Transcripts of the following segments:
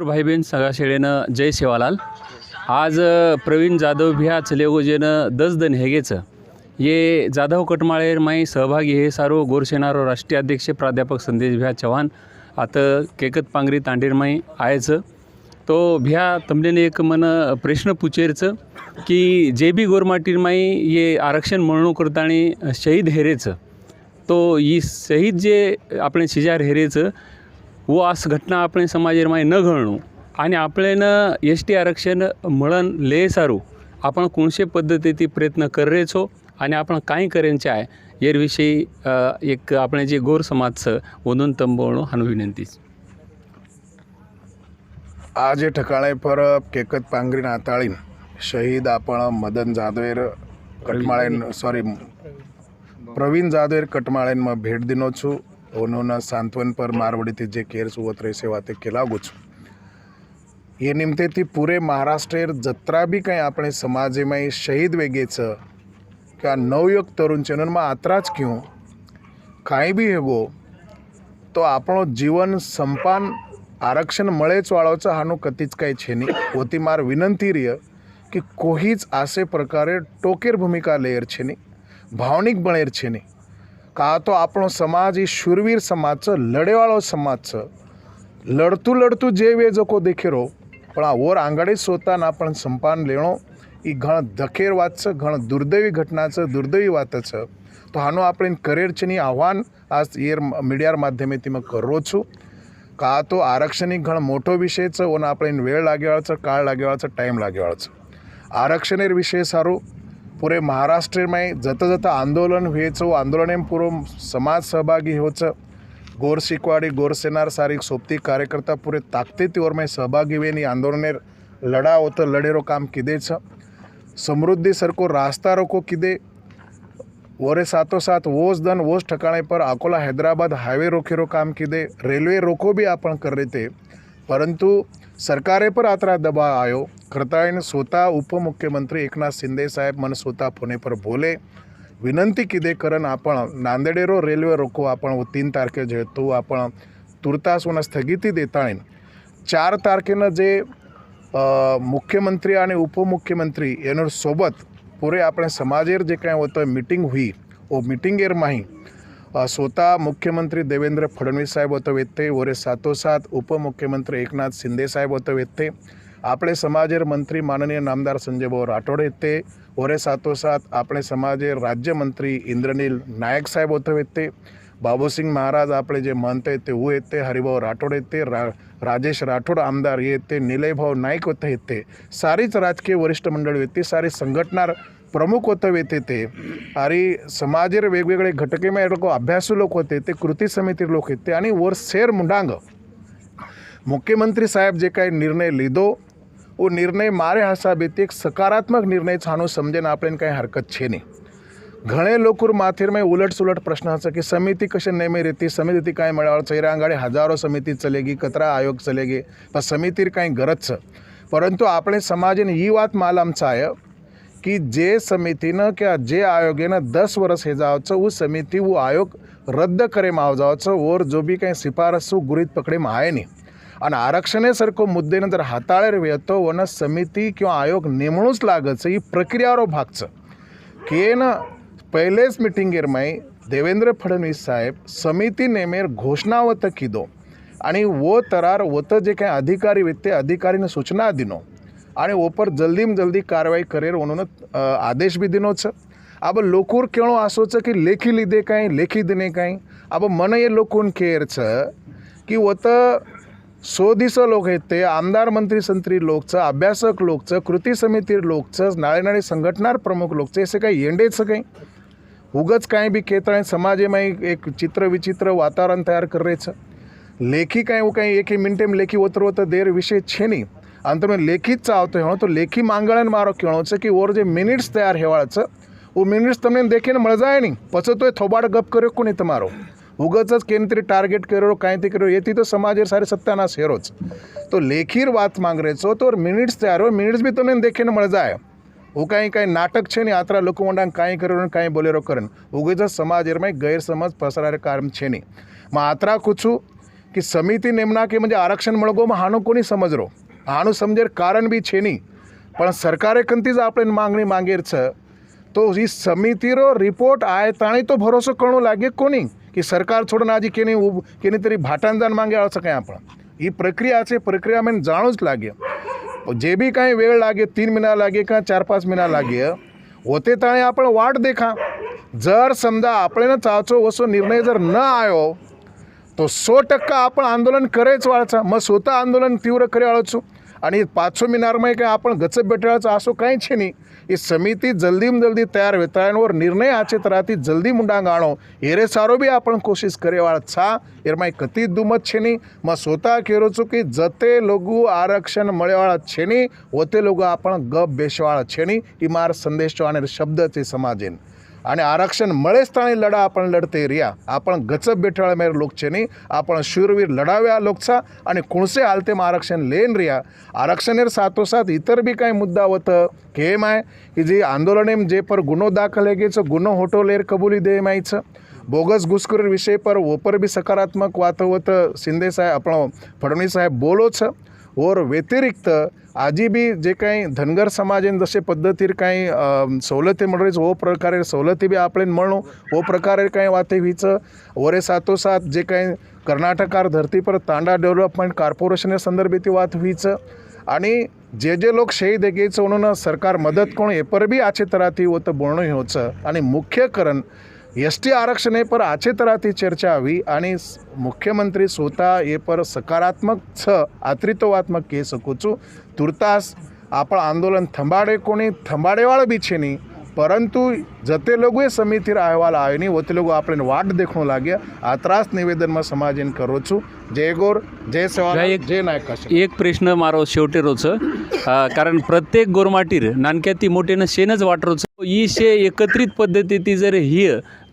भाई बहीण सगळ्या शेळेनं जय सेवालाल. आज प्रवीण जाधव भिया चलेगोजेनं दसदन हेगेचं. ये जाधव कटमाळेर माई सहभागी हे सारो गोरसेनारो राष्ट्रीय अध्यक्ष प्राध्यापक संदेश भिया चव्हाण आता केकत पांगरी तांडेर माई आयचं. तो भिया तमलेने एक मन प्रश्न पुचेरचं की जे बी गोरमाटीर माई ये आरक्षण म्हणून करताना शहीद हेरेचं. तो ही शहीद जे आपण शिजार हेरेचं हो, व असं घटना आपण समाजामध्ये न घळणू आणि आपल्यानं एस टी आरक्षण म्हणून ले सारू आपण कोणशे पद्धतीची प्रयत्न करेचो आणि आपण काही करायचे आहे याविषयी एक आपण जे गोर समाजचं वनून तंबवणं हा विनंती. आज हे ठिकाणे परब केकत पांगरी नाताळीन शहीद आपण मदन जाधवेर कटमाळेन सॉरी प्रवीण जाधवेर कटमाळेन मग भेट दिनो छू उन्होंने सांत्वन पर मारवाडी थी जे केर सुवत रहे सेवा ते केला गुछ ये निमते थी पूरे महाराष्ट्र जत्रा भी कहीं अपने समाज में शहीद वेगे क्या नवयुग तरुण चेन में आतराज क्यों? कहीं भी है वो? तो आप जीवन संपान आरक्षण मेच वालों से हाँ कतिज कहीं छे नहीं वो मार विनंती रही कि कोई आसे प्रकारे टोकेर भूमिका लेर छे नहीं भावनिक बनेर छे नहीं કાં તો આપણો સમાજ એ શૂરવીર સમાજ છે લડેવાળો સમાજ છે લડતું લડતું જે વેજકો દેખેરો પણ આ ઓર આંગળે સોતાના પણ સંપાન લેણો એ ઘણ ધખેર વાત છે ઘણ દુર્दैવી ઘટના છે દુર્दैવી વાત છે તો આનો આપણે કરેર છેની આહવાન આ એર મીડિયાર માધ્યમેથી મેં કરો છું કાં તો આરક્ષણની ઘણ મોટો વિષય છે ઓને આપણે વેળ લાગ્યો છે કાળ લાગ્યો છે ટાઈમ લાગ્યો છે આરક્ષણેર વિષય સારું पुरे महाराष्ट्र में जत जत आंदोलन हुए छो आंदोलन में पूरो समाज सहभागी हो छ गोर शिकवाड़ी गोर सेनार सारी सोपती कार्यकर्ता पूरे ताकते और में सहभागी हुए नहीं आंदोलन लड़ा हो तो लड़ेरो काम किदे छ समृद्धि सर रास्ता रोको किदे? वरे साथों साथ वोस दन वोस ठिकाने पर अकोला हैदराबाद हाईवे रोखेरो काम किदे? रेलवे रोको भी आपण कर रहे थे परंतु સરકારે પર આતરા દબા આવ્યો કરતાળીને એને સોતા ઉપમુખ્યમંત્રી એકનાથ શિંદે સાહેબ મને સોતા ફોને પર બોલે. વિનંતી કીધે કરન આપણ નાંદેડેરો રેલવે રોકો આપણ તીન તારીખે તો આપણ તુરતાસોના સ્થગિતી દેતાણીન. ચાર તારીખેના જે મુખ્યમંત્રી અને ઉપમુખ્યમંત્રી એનો સોબત પૂરે આપણે સમાજેર જે કાંઈ હોતો મિટિંગ હુઈ. ઓ મિટિંગેર માહી स्वतः मुख्यमंत्री देवेंद्र फडणवीस साहेब होतं वेते वरे सातोसात उपमुख्यमंत्री एकनाथ शिंदे साहेब होतं वेते आपले समाजेर मंत्री माननीय नामदार संजयभाऊ राठोड येते वरे सातोसात आपले समाजेर राज्यमंत्री इंद्रनील नायक साहेब होतं वेते बाबूसिंग महाराज आपले जे मानते आहेत ते हू येते हरिभाऊ राठोड येते रा राजेश राठोड आमदार येते निलयभाऊ नाईक होते येते सारीच राजकीय वरिष्ठ मंडळी येते सारी संघटनार प्रमुख होतं येते ते. आणि समाजेर वेगवेगळे घटकेमय लोक अभ्यासू लोक होते ते कृती समिती लोक येते आणि वर शेर मुंडांग. मुख्यमंत्री साहेब जे काही निर्णय लिदो वो निर्णय मारे हा ते एक सकारात्मक निर्णय छानू समजेन आपण काही हरकत छे नाही घणे લોકોર માથેરમાં ઉલટ સુલટ પ્રશ્ન હશે की समिती કશે નિયમે रेती समिती काय मिळावं? ચૈરાંગાડે હજારો સમિતિ ચલેગી કતરા આયોગ ચલેગી પણ સમિતિર કાંઈ ગરજ છે પરંતુ આપણે સમાજને એ વાત માલામ आहे की जे समितीनं किंवा जे आयोगेनं दस वर्ष हे जावचं व समिती व आयोग रद्द करे माव जावचं वर जो बी काही शिफारसू गुरीत पकडे आहे नाही आणि आरक्षणासारखं मुद्देनं जर हाताळेर येतो वन समिती किंवा आयोग नेमणूच लागचं ही प्रक्रियावर भागचं केन પહેલેજ મિટિંગેરમાંય देवेंद्र फडणवीस साहेब समिती नेमेर घोषणावत किदो आणि वो तरार वत जे काही अधिकारी आहेत ते अधिकारीने सूचना दिनो आणि ओपर जल्दी में जल्दी कारवाई करेर उन्होंने अ, आदेश भी दिनो छ अब लोकूर केळो असो छ की लेखी लिधे कांय लेखी दिने कांय अब मन ये लोकून केर छ की वत सो दिस लोक आहेत ते आमदार मंत्री संत्री लोकचं अभ्यासक लोकचं कृती समिती लोकचं नाळे नाळे संघटनार प्रमुख लोकचं असे काही येंडेचं काही उगच કાંઈ બી કહેતા સમાજમાં એક ચિત્ર વિચિત્ર વાતાવરણ તૈયાર કરે છે લેખી કાંઈ એવું કાંઈ એકી મિનિટેમ લેખી ઓતરો તો દેર વિષય છે નહીં અને તમે લેખિત ચાવતો હોય તો લેખી માંગણ મારો કહેણો છે કે ઓર જે મિનિટ્સ તૈયાર હેવાળ છે वो મિનિટ્સ તમને દેખીને મળી જાય નહીં પછી તો એ થોબાડ ગપ કર્યો કોની તમારો ઉગચ જ કેની તરી ટાર્ગેટ કર્યો કાંઈથી કર્યો એથી તો સમાજે સારી સત્તાના શેરો જ તો લેખીર વાત માંગ રહે છો તો મિનિટ્સ તૈયાર હોય મિનિટ્સ હું કાંઈ કાંઈ નાટક છે ને આતરા લોકો ઊંડા કાંઈ કર્યું ને કાંઈ બોલેરો કરે ઉગેજ સમાજ એમાં ગેરસમજ પસરારે કારણ છે નહીં માં આતરા છું કે સમિતિ નેમના કે મજા આરક્ષણ મળગોમાં હાનું કોની સમજરો આનું સમજેર કારણ બી છે નહીં પણ સરકારે કંતી જ આપણે માંગણી માંગેર છે તો એ સમિતિરો રિપોર્ટ આય તાણી તો ભરોસો કરણો લાગે કોની કે સરકાર છોડને આજે કેની કેની તરી ભાટાંદાન માંગે આવશે કાંઈ આપણે એ પ્રક્રિયા છે પ્રક્રિયા મેં જાણું જ લાગે जे बी काही वेळ लागे तीन महिना लागे का चार पाच महिना लागे होते ताणे आपण वाट देखा. जर समजा आपण चाचो वसो निर्णय जर न आयो तो सो टक्का आपण आंदोलन करेच वाळचा. मग स्वतः आंदोलन तीव्र करे वाळचू. आणि पाचशे मिनारमध्ये काय आपण गचप बेटाळाचं असो काहीच नाही ही समिती जल्दीम जल्दी तयार वेताळ्यांवर निर्णय आचेत राहती जल्दी मुंडांग आणो हेरे सारो बी आपण कोशिश करे वाळ छा એમાં કતી દુમત છે નહીં માં સોતા કેરો છું કે જતે લોકો આરક્ષણ મળેવાળા છે નહીં હોતે લોકો આપણ ગપ બેસવાળા છે નહીં એ મારા સંદેશો અને શબ્દ છે સમાજેને आणि आरक्षण मळेस्थानी लढा आपण लढते रिया. आपण गचप बेठळा बेठाळमेर लोकचेनी आपण शूरवीर लढाव्या लोकचा आणि कुणसे आलतेम आरक्षण लेन रिया. आरक्षणेर सातोसात इतर बी काही मुद्दा होत केम आहे की जे आंदोलने जे पर गुन्हो दाखल आहे गेचं गुन्हो होटोलेर कबुली दे मायचं बोगस घुसखोरी विषय पर ओपर बी सकारात्मक वात होतं शिंदे साहेब आपण फडणवीस साहेब बोलोच. और व्यतिरिक्त आजी बी जे काही धनगर समाजेन जसे पद्धतीर काही सवलती मिळवायचं वो प्रकारे सवलती बी आपण म्हणू वो प्रकारे काही वाते व्हायचं वरे साथोसाथ जे काही कर्नाटकार धरती पर तांडा डेव्हलपमेंट कॉर्पोरेशन संदर्भी ती वात व्हायचं आणि जे जे लोक शहीद घ्यायचं म्हणून सरकार मदत कोण हे पर बी आचे तराती होतं बोलणं होचं आणि मुख्य करण एस टी आरक्षण हे पर आचे तराती चर्चा हवी आणि स- મુખ્યમંત્રી સ્વતા એ પર સકારાત્મક છ આત્રિત્વાત્મક કહી શકું છું તુર્તાસ આપણા આંદોલન થંભાડે કોની થંભાડેવાળા બી છે નહીં પરંતુ જતે લોકોએ સમિતિર અહેવાલ આવે નહીં ઓતે લોકો આપણે વાટ દેખણું લાગ્યા આ ત્રાસ નિવેદનમાં સમાજન કરું છું જય ગોર જય સવાલ ભાઈ, એક- જય નાયક કાશી. एक प्रश्न मारो शेवटेरोच कारण प्रत्येक गोरमाटीर नानक्याती मोठेनं शेनच वाटरोच ही शे एकत्रित पद्धती ती जर ही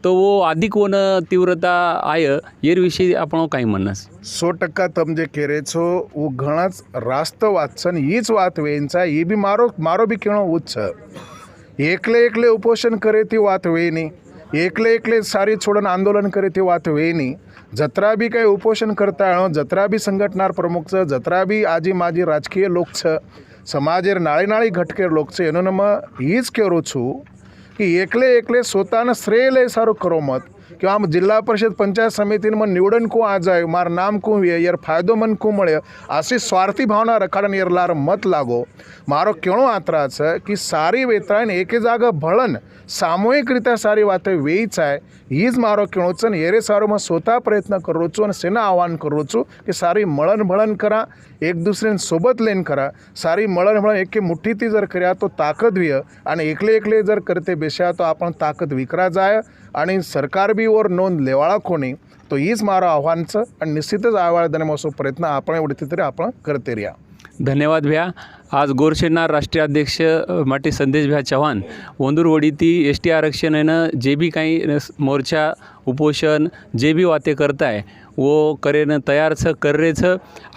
तो वो अधिक वन तीव्रता आय એર आपण काही म्हणणं સો ટકા તમે જે કહે છો હું ઘણા જ રાસ્ત વાત છે ને એ જ વાત વેચા એ બી મારો મારો બી કેણો ઉચ છે એકલે એકલે ઉપોષણ કરે તે વાત વે નહીં એકલે એકલે સારી છોડન આંદોલન કરે તે વાત વે નહીં જત્રા બી કંઈ ઉપોષણ કરતા હો જત્રા બી સંગઠનાર પ્રમુખ છે જત્રા બી આજી માજી રાજકીય લોક છે સમાજેર નાળી નાળી ઘટકેર લોક છે એનો નંબર એ જ કહેરું છું કે એકલે એકલે સોતાને શ્રેય લઈ સારું કરો મત. किंवा जिल्हा परिषद पंचायत समितीन मग निवडण को आ जाय मार नाम को ये यार फायदो मन को मळे अशी स्वार्थी भावना रखण येर लार मत लागो. मारो केळो आत्राच की सारी वेत्रायन एके जागा भळन सामूहिकरित्या सारी वाते वेईच आहे हीच मारो केळोच येरे सारो मग स्वतः प्रयत्न करोचो आणि सेना आव्हान करोचो की सारी मळण भळण करा एक दुसऱ्यान सोबत लेन करा. सारी मळण भळण एके मुठ्ठी ती जर करा तो ताकद विय आणि एकले एकले जर करते बेशा तो आपण ताकद विकरा जाय. आणि सरकार बी वर नोंद लेवाळा कोणी तो हीच मारा आव्हानचं आणि निश्चितच आव्हाळ देण्यापासून प्रयत्न आपण एवढे तरी आपण करते रिया. धन्यवाद भ्या. आज गोरसेना राष्ट्रीय अध्यक्ष माटी माटे संदेश भ्या चव्हाण वंदुरवडीती एस टी आरक्षणानं जे बी काही मोर्चा उपोषण जे बी वाते करताय वो करेनं तयार छ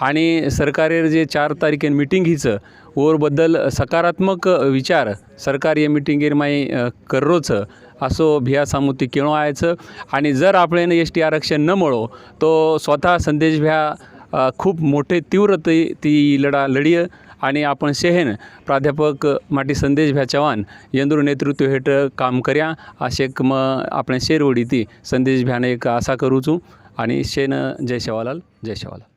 आणि सरकारेर जे चार तारखेन मिटिंग हिचं ओरबद्दल सकारात्मक विचार सरकार या मिटिंगेर माई अ, असो भिया सामुती किणो आयचं. आणि जर आपण एस टी आरक्षण न मळो तो स्वतः संदेश भ्या खूप मोठे तीव्र ती ती लढा लढीय. आणि आपण शेहेन प्राध्यापक माटी संदेश भ्या चव्हाण यंदूर नेतृत्व हेट काम कर्या. असे म आपण शेर ओढी ती संदेश भ्याने एक असा करूचू. आणि शेन जय शेवालाल जय शेवालाल.